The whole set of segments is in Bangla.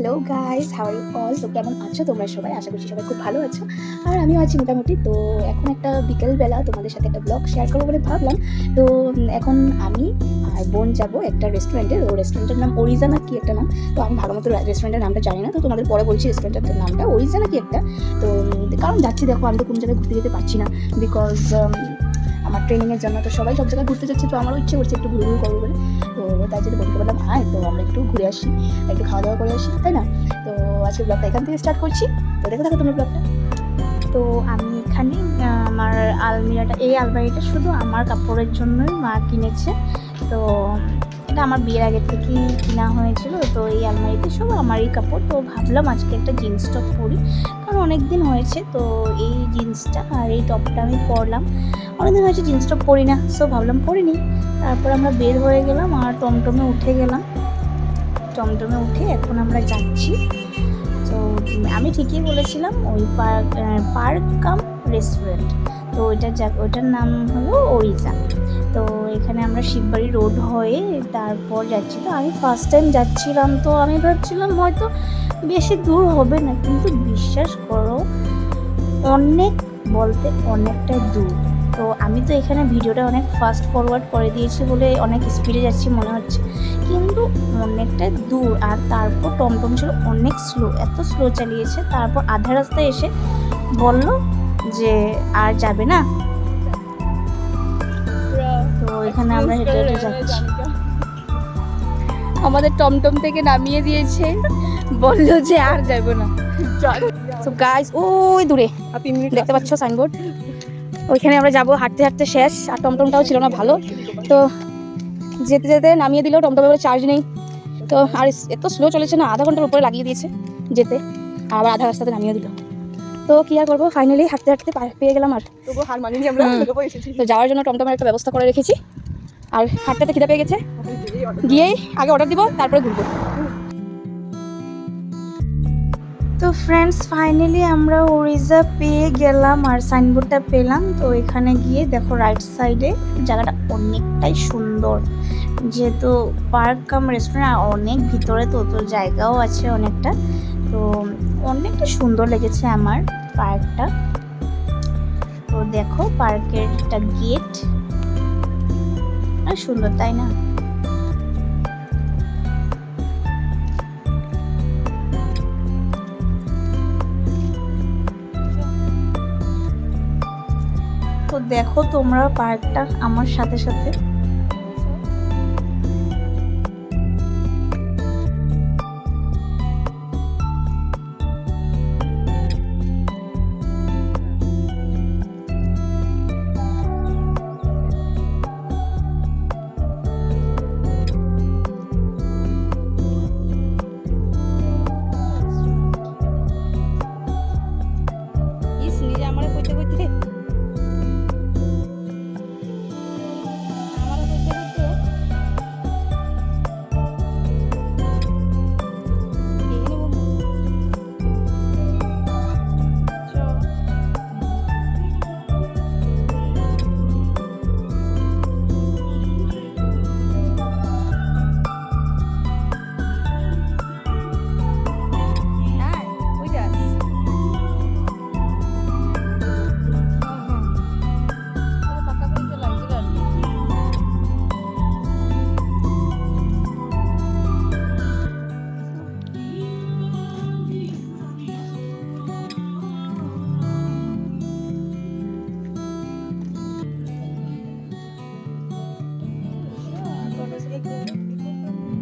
Hello guys how you all তো কেমন আছো? তোমরা সবাই? আশা করছি সবাই খুব ভালো আছো। আর আমিও আছি মোটামুটি। তো, এখন একটা বিকেলবেলা তোমাদের সাথে একটা ব্লগ শেয়ার করব বলে ভাবলাম। তো, এখন আমি আর বোন যাব একটা রেস্টুরেন্টে তো রেস্টুরেন্টের নাম অরিজা না কি একটা নাম? তো, আমি ভালো মতো রেস্টুরেন্টের নামটা জানি না। তো, তোমাদের পরে বলছি রেস্টুরেন্টের নামটা। অরিজা না কি একটা? তো, কারণ যাচ্ছি, দেখো, আমি তো কোনো জায়গায় ঘুরতে যেতে পারছি না। বিকজ আমার ট্রেনিংয়ের জন্য তো সবাই সব জায়গায় ঘুরতে যাচ্ছে। তো, আমারও ইচ্ছে করছে একটু ঘুরে ঘুরে করব বলে। তো তাই জন্য বলতে বললাম আয় তো আমরা একটু ঘুরে আসি, একটু খাওয়া দাওয়া করে আসি তাই না? তো আজকে ব্লগটা এখান থেকে স্টার্ট করছি। তো দেখো দেখো তোমার ব্লগটা। তো আমি এখানে আমার আলমিরাটা, এই আলমারিটা শুধু আমার কাপড়ের জন্যই মা কিনেছে। তো এটা আমার বিয়ের আগে থেকেই কেনা হয়েছিল। তো এই আলমারিতে সব আমারই কাপড়। তো ভাবলাম আজকে একটা জিন্স টপ পরি। অনেক দিন হয়েছে, তো এই জিন্সটা আর এই টপটা আমি পরলাম। অনেকদিন হয়েছে জিন্সটা পরি না সো ভাবলাম পরিনি তারপর আমরা বের হয়ে গেলাম আর টমটমে উঠে গেলাম। টমটমে উঠে এখন আমরা যাচ্ছি। তো আমি ঠিকই বলেছিলাম, ওই পার্ক পার্ক কাম রেস্টুরেন্ট। তো জায়গা ওইটার নাম হলো ওরিজা। তো এখানে আমরা শিববাড়ি রোড হয়ে তারপর যাচ্ছি। তো আমি ফার্স্ট টাইম যাচ্ছিলাম তো আমি ভাবছিলাম হয়তো বেশি দূর হবে না, কিন্তু বিশ্বাস করো, অনেক বলতে অনেকটাই দূর। তো আমি তো এখানে ভিডিওটা অনেক ফাস্ট ফরওয়ার্ড করে দিয়েছি বলে অনেক স্পিডে যাচ্ছি মনে হচ্ছে। কিন্তু অনেকটাই দূর আর তারপর টমটম ছিল অনেক স্লো এত স্লো চালিয়েছে। তারপর আধা রাস্তায় এসে বলল যে আর যাবে না। তো এখানে আমরা হেঁটে হেঁটে যাচ্ছি। আমাদের টমটম থেকে নামিয়ে দিয়েছে। বলল যে আর যাব না। তো গাইস ওই দূরে। দেখতে পাচ্ছ সাইনবোর্ড ওইখানে আমরা যাব হাঁটতে হাঁটতে শেষ আর টমটমটাও ছিল না ভালো। তো যেতে যেতে নামিয়ে দিলেও টমটমে বলে চার্জ নেই। তো আর এত স্লো চলেছে না আধা ঘণ্টার উপরে লাগিয়ে দিয়েছে যেতে আর আবার আধা রাস্তাতে নামিয়ে দিল। তো কি আর করব ফাইনালি হাঁটতে হাঁটতে পেয়ে গেলাম আর। তবু হার মানিনি আমরা তো যাওয়ার জন্য টমটমের একটা ব্যবস্থা করে রেখেছি। আর হাঁটতে হাঁটতে খিদে পেয়ে গেছে। গিয়েই আগে অর্ডার দিব তারপরে ঘুরবো। তো ফ্রেন্ডস ফাইনালি আমরা ওরিজা পেয়ে গেলাম আর সাইনবোর্ডটা পেলাম। তো এখানে গিয়ে দেখো রাইট সাইডে জায়গাটা অনেকটাই সুন্দর। যেহেতু পার্ক কাম রেস্টুরেন্ট অনেক ভিতরে তো তো জায়গাও আছে অনেকটা। তো অনেকটা সুন্দর লেগেছে আমার পার্কটা তো দেখো পার্কের একটা গেট সুন্দর, তাই না? দেখো তোমরা পার্কটা আমার সাথে সাথে।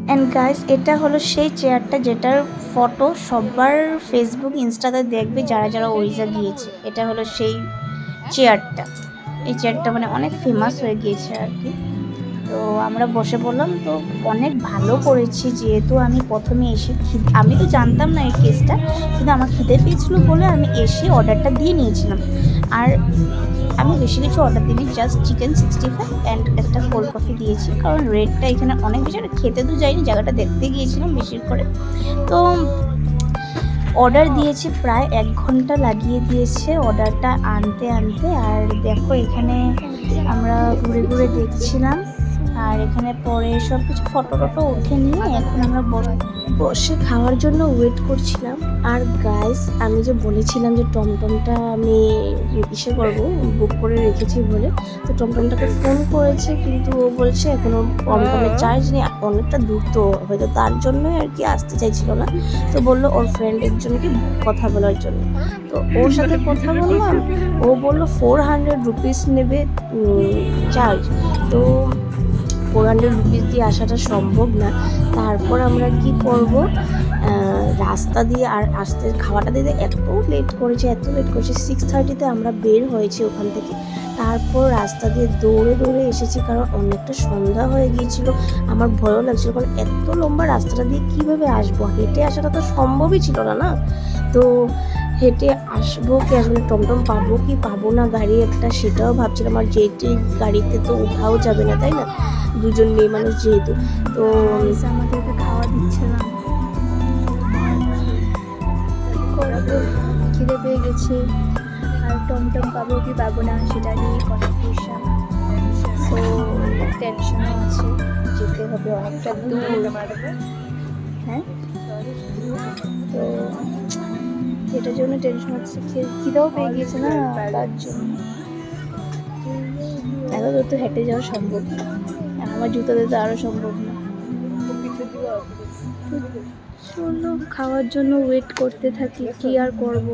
অ্যান্ড গাইস এটা হলো সেই চেয়ারটা যেটার ফটো সবার ফেসবুক ইনস্টাতে দেখবে যারা যারা ওইজা গিয়েছে এটা হলো সেই চেয়ারটা এই চেয়ারটা মানে অনেক ফেমাস হয়ে গিয়েছে আর কি। তো আমরা বসে পড়লাম তো অনেক ভালো করেছি, যেহেতু আমি প্রথমে এসে আমি তো জানতাম না এই কেসটা কিন্তু আমার খিদে পেয়েছিল বলে আমি এসে অর্ডারটা দিয়ে নিয়েছিলাম। আর আমি বেশি কিছু অর্ডার দিইনি just chicken sixty five and একটা কোল্ড কফি দিয়েছি। কারণ রেটটা এখানে অনেক বেশি। খেতে তো যাইনি, জায়গাটা দেখতে গিয়েছিলাম বেশি করে। তো অর্ডার দিয়েছি প্রায় এক ঘণ্টা লাগিয়ে দিয়েছে অর্ডারটা আনতে আনতে। আর দেখো এখানে আমরা ঘুরে ঘুরে দেখছিলাম। আর এখানে পরে সব কিছু ফটো টটো উঠে নিয়ে এখন আমরা বস বসে খাওয়ার জন্য ওয়েট করছিলাম। আর গাইস আমি যে বলেছিলাম যে টমটমটা আমি ইসে করব বুক করে রেখেছি বলে তো টমটমটাকে ফোন করেছে কিন্তু ও বলছে এখনও টমটমের চার্জ নেই অনেকটা দূর তো হয়তো তার জন্যই আর কি আসতে চাইছিল না। তো বলল ওর ফ্রেন্ড একজনকে কথা বলার জন্য। তো ওর সাথে কথা বললাম ও বলল ফোর হান্ড্রেড রুপিস নেবে চার্জ তো ফোর হান্ড্রেড রুপিস দিয়ে আসাটা সম্ভব না। তারপর আমরা কি করব? রাস্তা দিয়ে আর আসতে, খাওয়াটা দিতে এত লেট করেছে, এত লেট করেছে সিক্স থার্টিতে আমরা বের হয়েছি ওখান থেকে। তারপর রাস্তা দিয়ে দৌড়ে দৌড়ে এসেছি কারণ অনেকটা সন্ধ্যা হয়ে গিয়েছিল। আমার ভয়ও লাগছিল কারণ এত লম্বা রাস্তাটা দিয়ে কীভাবে আসব? হেঁটে আসাটা তো সম্ভবই ছিল না না? তো হেঁটে আসব কি আসলে টমটম পাবো কি পাবো না? গাড়ি একটা, সেটাও ভাবছিলাম। আর যেহেতু গাড়িতে তো উঠাও যাবে না, তাই না? দুজন মেয়ে মানুষ যেহেতু তো আমাদেরকে খাওয়া দিচ্ছে না। খিদে পেয়ে গেছে। আর টমটম পাবো কি পাবো না সেটা নিয়ে কনফিউশন সো টেনশনও আছে। যেতে হবে অনেকটা দূর। হ্যাঁ? তো এটার জন্য টেনশন হচ্ছে। খিদেও পেয়ে গিয়েছে না তার জন্য। দূর তো হেঁটে যাওয়া সম্ভব না। আমার জুতো তো আরও সম্ভব না। চলো, খাওয়ার জন্য ওয়েট করতে থাকি, কি আর করব?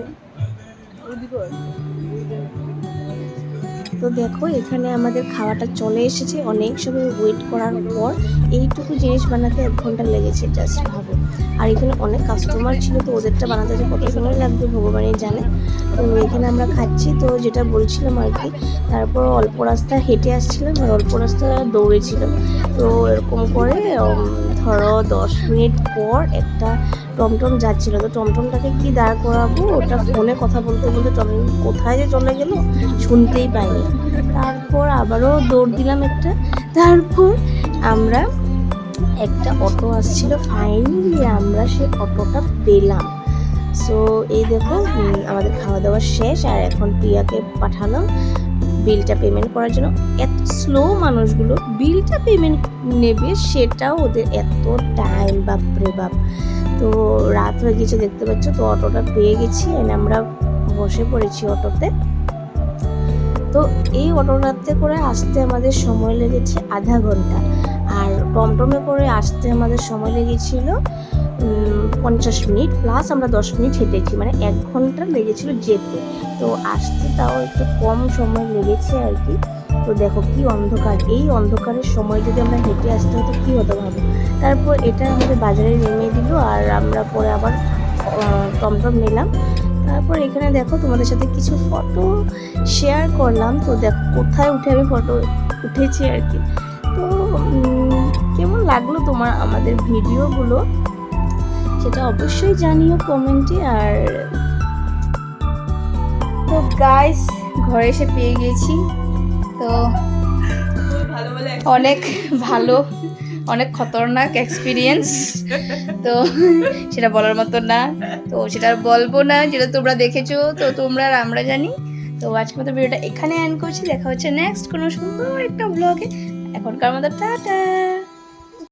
তো দেখো, এখানে আমাদের খাওয়াটা চলে এসেছে। অনেক সময় ওয়েট করার পর এইটুকু জিনিস বানাতে এক ঘণ্টা লেগেছে জাস্ট ভাবো। আর এখানে অনেক কাস্টমার ছিল তো ওদেরটা বানাতে যে কত সময় লাগবে ভগবানই জানে। তো এখানে আমরা খাচ্ছি, তো যেটা বলছিলাম আর কি, তারপর অল্প রাস্তা হেঁটে আসছিলাম আর অল্প রাস্তা দৌড়েছিলাম। তো এরকম করে ধরো, দশ মিনিট পর একটা টমটম যাচ্ছিল। তো টমটমটাকে কি দাঁড় করাবো? ওটা ফোনে কথা বলতে বলতে টমটম কোথায় যে চলে গেল শুনতেই পাইনি। তারপর আবারও দৌড় দিলাম একটা। তারপর আমরা একটা অটো আসছিল। ফাইনালি আমরা সেই অটোটা পেলাম। সো এই দেখো আমাদের খাওয়া দাওয়া শেষ। আর এখন প্রিয়াকে পাঠালাম। বিলটা পেমেন্ট করার জন্য এত স্লো মানুষগুলো বিলটা পেমেন্ট নেবে, সেটাও ওদের এত টাইম বাপরে বাপ। তো রাত হয়ে গেছে দেখতে পাচ্ছ? তো অটোটা পেয়ে গেছি এন্ড আমরা বসে পড়েছি অটোতে। তো এই অটোটাতে করে আসতে আমাদের সময় লেগেছে আধা ঘণ্টা। আর টমটমে করে আসতে আমাদের সময় লেগেছিল পঞ্চাশ মিনিট প্লাস আমরা দশ মিনিট হেঁটেছি মানে এক ঘণ্টা লেগেছিল যেতে। তো আসতে তাও একটু কম সময় লেগেছে আর কি। তো দেখো কি অন্ধকার। এই অন্ধকারের সময় যদি আমরা হেঁটে আসতে হতো, কী হতো ভাবো? তারপর এটা আমাদের বাজারে নেমে দিল আর আমরা পরে আবার টমটম নিলাম। তারপর এখানে দেখো তোমাদের সাথে কিছু ফটো শেয়ার করলাম। তো দেখো কোথায় উঠে আমি ফটো উঠেছি আর কি। কেমন লাগল তোমার আমাদের ভিডিওগুলো? সেটা অবশ্যই জানিও কমেন্টে আর তো গাইস ঘরে এসে পেয়ে গেছি। তো অনেক ভালো, অনেক খতরনাক এক্সপিরিয়েন্স তো সেটা বলার মতো না। তো সেটা বলব না, যেটা তোমরা দেখেছ, তো তোমরা আর আমরা জানি। তো আজকে মতো ভিডিওটা এখানে এন্ড করছি। দেখা হচ্ছে নেক্সট কোনো সুন্দর একটা ব্লগে এখনকার মতো টাটা।